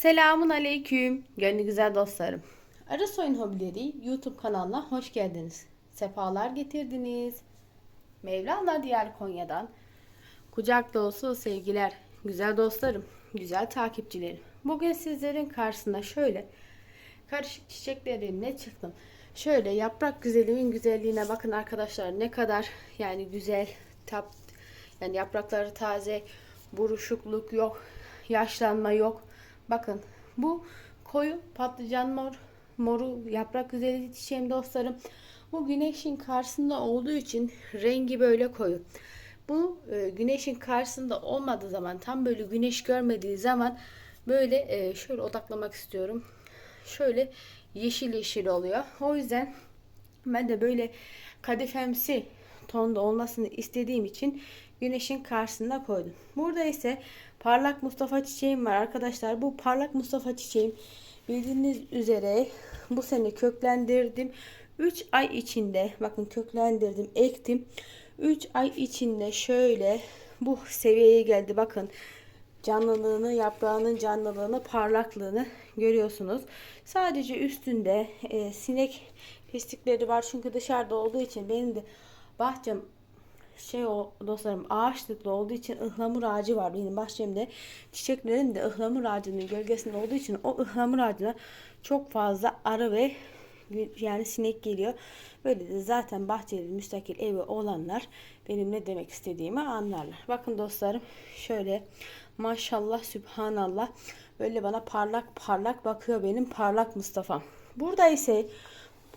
Selamun aleyküm. Gönlü güzel dostlarım. Arı Soyun Hobileri YouTube kanalına hoş geldiniz. Sefalar getirdiniz. Mevlana Diyar Konya'dan. Kucak dolusu sevgiler. Güzel dostlarım, güzel takipçilerim. Bugün sizlerin karşısında şöyle karışık çiçeklerimle çıktım. Şöyle yaprak güzelimin güzelliğine bakın arkadaşlar ne kadar yani güzel tap yani yaprakları taze buruşukluk yok yaşlanma yok bakın bu koyu patlıcan mor moru yaprak güzeli çiçeğim dostlarım. Bu güneşin karşısında olduğu için rengi böyle koyu. Bu e, güneşin karşısında olmadığı zaman tam böyle güneş görmediği zaman böyle e, şöyle odaklamak istiyorum. Şöyle yeşil yeşil oluyor. O yüzden ben de böyle kadifemsi tonda olmasını istediğim için güneşin karşısında koydum. Burada ise parlak Mustafa çiçeğim var arkadaşlar. Bu parlak Mustafa çiçeğim bildiğiniz üzere bu sene köklendirdim. 3 ay içinde bakın köklendirdim, ektim. 3 ay içinde şöyle bu seviyeye geldi. Bakın canlılığını, yaprağının canlılığını, parlaklığını görüyorsunuz. Sadece üstünde e, sinek pislikleri var. Çünkü dışarıda olduğu için benim de bahçem şey o dostlarım ağaçlıklı olduğu için ıhlamur ağacı var benim bahçemde. Çiçeklerim de ıhlamur ağacının gölgesinde olduğu için o ıhlamur ağacına çok fazla arı ve yani sinek geliyor. Böyle de zaten bahçeli müstakil evi olanlar benim ne demek istediğimi anlarlar. Bakın dostlarım şöyle maşallah sübhanallah böyle bana parlak parlak bakıyor benim parlak Mustafa'm. Burada ise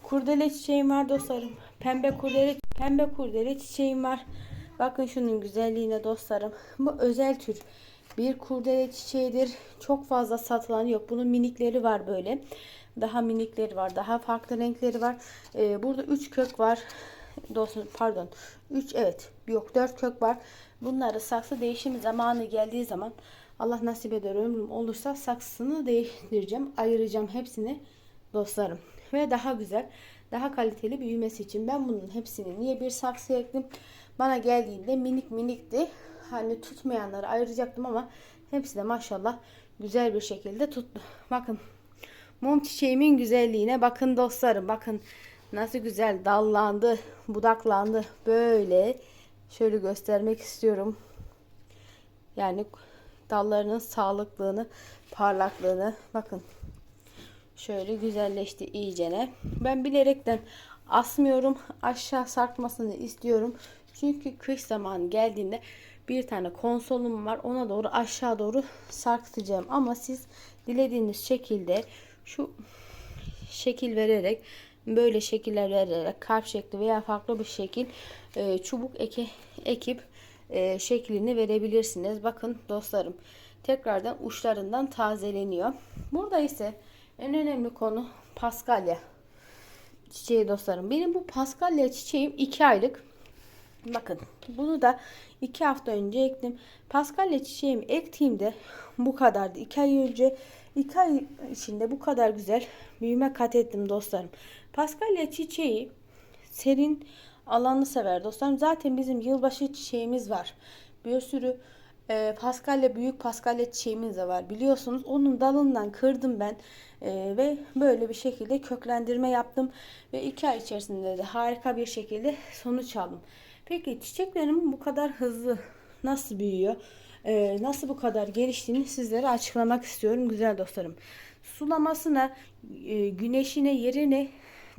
kurdele çiçeğim var dostlarım. Pembe kurdele pembe kurdele çiçeğim var. Bakın şunun güzelliğine dostlarım. Bu özel tür bir kurdele çiçeğidir. Çok fazla satılan yok. Bunun minikleri var böyle. Daha minikleri var. Daha farklı renkleri var. Ee, burada 3 kök var. Dostum pardon. 3 evet. Yok 4 kök var. Bunları saksı değişimi zamanı geldiği zaman Allah nasip eder ömrüm olursa saksısını değiştireceğim. Ayıracağım hepsini dostlarım. Ve daha güzel, daha kaliteli büyümesi için ben bunun hepsini niye bir saksı ektim? Bana geldiğinde minik minikti. Hani tutmayanları ayıracaktım ama hepsi de maşallah güzel bir şekilde tuttu. Bakın mum çiçeğimin güzelliğine bakın dostlarım. Bakın nasıl güzel dallandı, budaklandı. Böyle şöyle göstermek istiyorum. Yani dallarının sağlıklığını, parlaklığını bakın. Şöyle güzelleşti iyicene. Ben bilerekten asmıyorum. Aşağı sarkmasını istiyorum. Çünkü kış zamanı geldiğinde bir tane konsolum var. Ona doğru aşağı doğru sarkıtacağım. Ama siz dilediğiniz şekilde şu şekil vererek böyle şekiller vererek kalp şekli veya farklı bir şekil e, çubuk eke, ekip e, şeklini verebilirsiniz. Bakın dostlarım tekrardan uçlarından tazeleniyor. Burada ise en önemli konu paskalya çiçeği dostlarım. Benim bu paskalya çiçeğim 2 aylık. Bakın bunu da 2 hafta önce ektim. Paskalya çiçeğimi ektiğimde bu kadardı. 2 ay önce 2 ay içinde bu kadar güzel büyüme kat ettim dostlarım. Paskalya çiçeği serin alanı sever dostlarım. Zaten bizim yılbaşı çiçeğimiz var. Bir sürü e, paskalya büyük paskalya çiçeğimiz de var. Biliyorsunuz onun dalından kırdım ben e, ve böyle bir şekilde köklendirme yaptım ve iki ay içerisinde de harika bir şekilde sonuç aldım. Peki çiçeklerim bu kadar hızlı nasıl büyüyor? E, nasıl bu kadar geliştiğini sizlere açıklamak istiyorum güzel dostlarım. Sulamasına, e, güneşine, yerine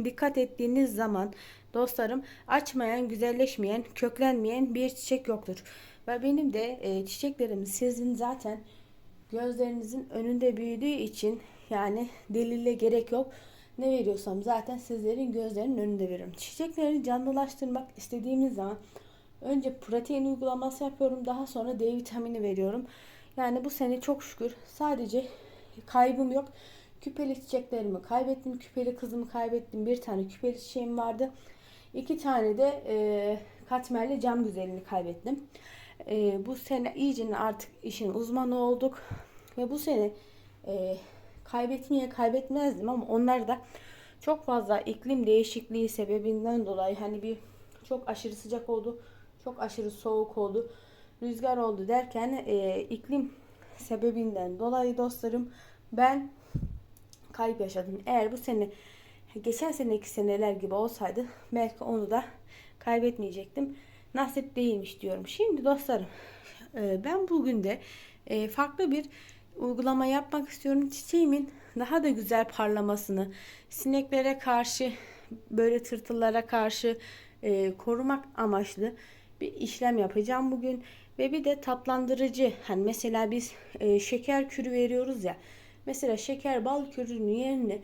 dikkat ettiğiniz zaman dostlarım açmayan, güzelleşmeyen, köklenmeyen bir çiçek yoktur. Ve benim de e, çiçeklerim sizin zaten gözlerinizin önünde büyüdüğü için yani delille gerek yok. Ne veriyorsam zaten sizlerin gözlerinin önünde veriyorum. Çiçekleri canlılaştırmak istediğimiz zaman önce protein uygulaması yapıyorum. Daha sonra D vitamini veriyorum. Yani bu sene çok şükür sadece kaybım yok. Küpeli çiçeklerimi kaybettim. Küpeli kızımı kaybettim. Bir tane küpeli çiçeğim vardı. İki tane de e, katmerli cam güzelini kaybettim. E, bu sene iyice artık işin uzmanı olduk. Ve bu sene e, kaybetmeye kaybetmezdim ama onlar da çok fazla iklim değişikliği sebebinden dolayı hani bir çok aşırı sıcak oldu, çok aşırı soğuk oldu, rüzgar oldu derken e, iklim sebebinden dolayı dostlarım ben kayıp yaşadım. Eğer bu sene geçen seneki seneler gibi olsaydı belki onu da kaybetmeyecektim. Nasip değilmiş diyorum. Şimdi dostlarım e, ben bugün de e, farklı bir uygulama yapmak istiyorum. Çiçeğimin daha da güzel parlamasını, sineklere karşı, böyle tırtıllara karşı e, korumak amaçlı bir işlem yapacağım bugün. Ve bir de tatlandırıcı. Hani mesela biz şeker kürü veriyoruz ya. Mesela şeker bal kürünün yerine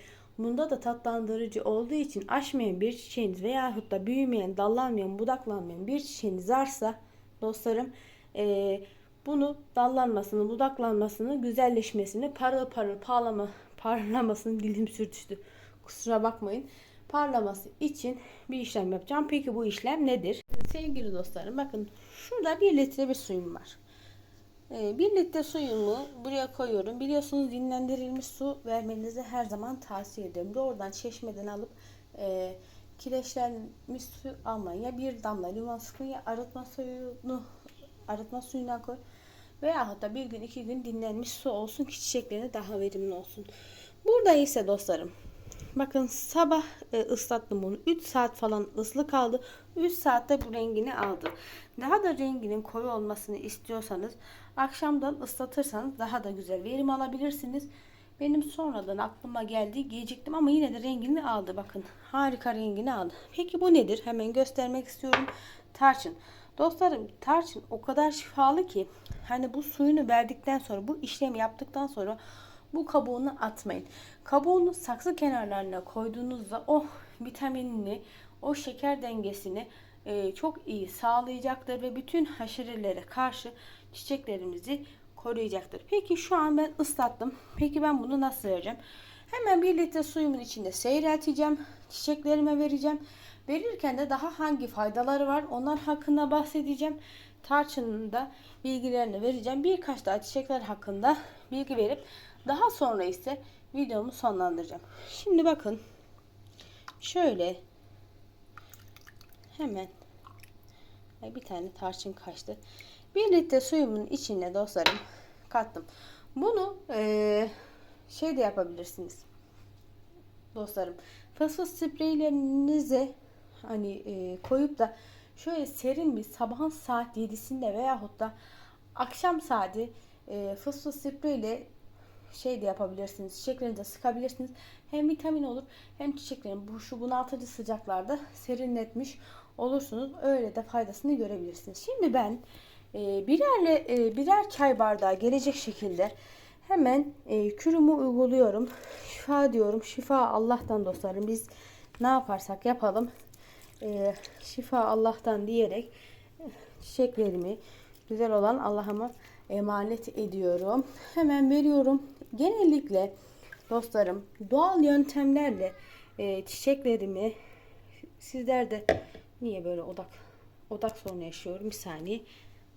bunda da tatlandırıcı olduğu için açmayan bir çiçeğiniz veyahut da büyümeyen, dallanmayan, budaklanmayan bir çiçeğiniz varsa dostlarım e, bunu dallanmasını, budaklanmasını, güzelleşmesini, parıl parıl parlama, parlamasını dilim sürtüştü. Kusura bakmayın. Parlaması için bir işlem yapacağım. Peki bu işlem nedir? Sevgili dostlarım bakın şurada bir litre bir suyum var. Ee, bir litre suyumu buraya koyuyorum. Biliyorsunuz dinlendirilmiş su vermenizi her zaman tavsiye ederim. Doğrudan çeşmeden alıp e, kireçlenmiş su almayın. Ya bir damla limon sıkın ya arıtma suyunu arıtma suyuna koy. Veya da bir gün iki gün dinlenmiş su olsun ki çiçeklerine daha verimli olsun. Burada ise dostlarım bakın sabah e, ıslattım bunu. 3 saat falan ıslı kaldı. 3 saatte bu rengini aldı. Daha da renginin koyu olmasını istiyorsanız akşamdan ıslatırsanız daha da güzel verim alabilirsiniz. Benim sonradan aklıma geldi geciktim ama yine de rengini aldı. Bakın harika rengini aldı. Peki bu nedir? Hemen göstermek istiyorum. Tarçın. Dostlarım tarçın o kadar şifalı ki hani bu suyunu verdikten sonra bu işlemi yaptıktan sonra bu kabuğunu atmayın. Kabuğunu saksı kenarlarına koyduğunuzda o vitaminini, o şeker dengesini e, çok iyi sağlayacaktır ve bütün haşerelere karşı çiçeklerimizi koruyacaktır. Peki şu an ben ıslattım. Peki ben bunu nasıl vereceğim? Hemen bir litre suyumun içinde seyrelteceğim. Çiçeklerime vereceğim. Verirken de daha hangi faydaları var onlar hakkında bahsedeceğim. Tarçının da bilgilerini vereceğim. Birkaç daha çiçekler hakkında bilgi verip daha sonra ise videomu sonlandıracağım. Şimdi bakın şöyle hemen bir tane tarçın kaçtı. Bir litre suyumun içine dostlarım kattım. Bunu e, şey de yapabilirsiniz. Dostlarım fısfıs spreylerinize hani e, koyup da şöyle serin bir sabahın saat 7'sinde veyahut da akşam saati e, fısfıs spreyle şey de yapabilirsiniz. Çiçeklerinize sıkabilirsiniz. Hem vitamin olur hem çiçeklerin bu şu bunaltıcı sıcaklarda serinletmiş olursunuz. Öyle de faydasını görebilirsiniz. Şimdi ben e, birerle e, birer çay bardağı gelecek şekilde hemen e, kürümü uyguluyorum. Şifa diyorum. Şifa Allah'tan dostlarım. Biz ne yaparsak yapalım e, şifa Allah'tan diyerek çiçeklerimi güzel olan Allah'ıma emanet ediyorum. Hemen veriyorum. Genellikle dostlarım doğal yöntemlerle e, çiçeklerimi sizler de niye böyle odak odak sorunu yaşıyorum? Bir saniye.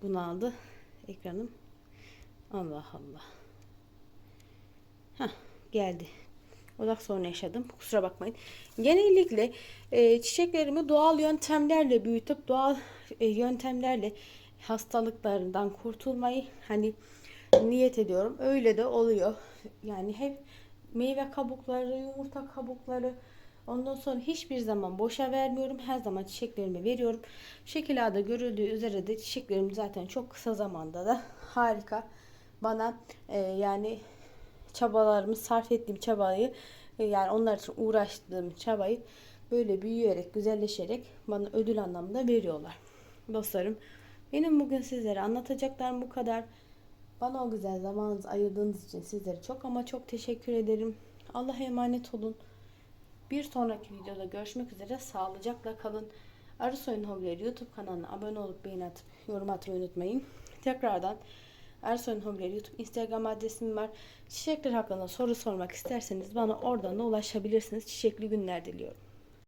Bunu aldı ekranım. Allah Allah. Heh, geldi. Odak sorunu yaşadım. Kusura bakmayın. Genellikle e, çiçeklerimi doğal yöntemlerle büyütüp doğal e, yöntemlerle hastalıklarından kurtulmayı hani niyet ediyorum. Öyle de oluyor. Yani hep meyve kabukları, yumurta kabukları ondan sonra hiçbir zaman boşa vermiyorum. Her zaman çiçeklerimi veriyorum. Şekil ağda görüldüğü üzere de çiçeklerim zaten çok kısa zamanda da harika. Bana e, yani çabalarımı sarf ettiğim çabayı e, yani onlar için uğraştığım çabayı böyle büyüyerek, güzelleşerek bana ödül anlamında veriyorlar. Dostlarım benim bugün sizlere anlatacaklarım bu kadar. Bana o güzel zamanınızı ayırdığınız için sizlere çok ama çok teşekkür ederim. Allah'a emanet olun. Bir sonraki videoda görüşmek üzere. Sağlıcakla kalın. Arı Soyun Hobileri YouTube kanalına abone olup beğeni atıp yorum atmayı unutmayın. Tekrardan Arı Soyun Hobileri YouTube Instagram adresim var. Çiçekler hakkında soru sormak isterseniz bana oradan da ulaşabilirsiniz. Çiçekli günler diliyorum.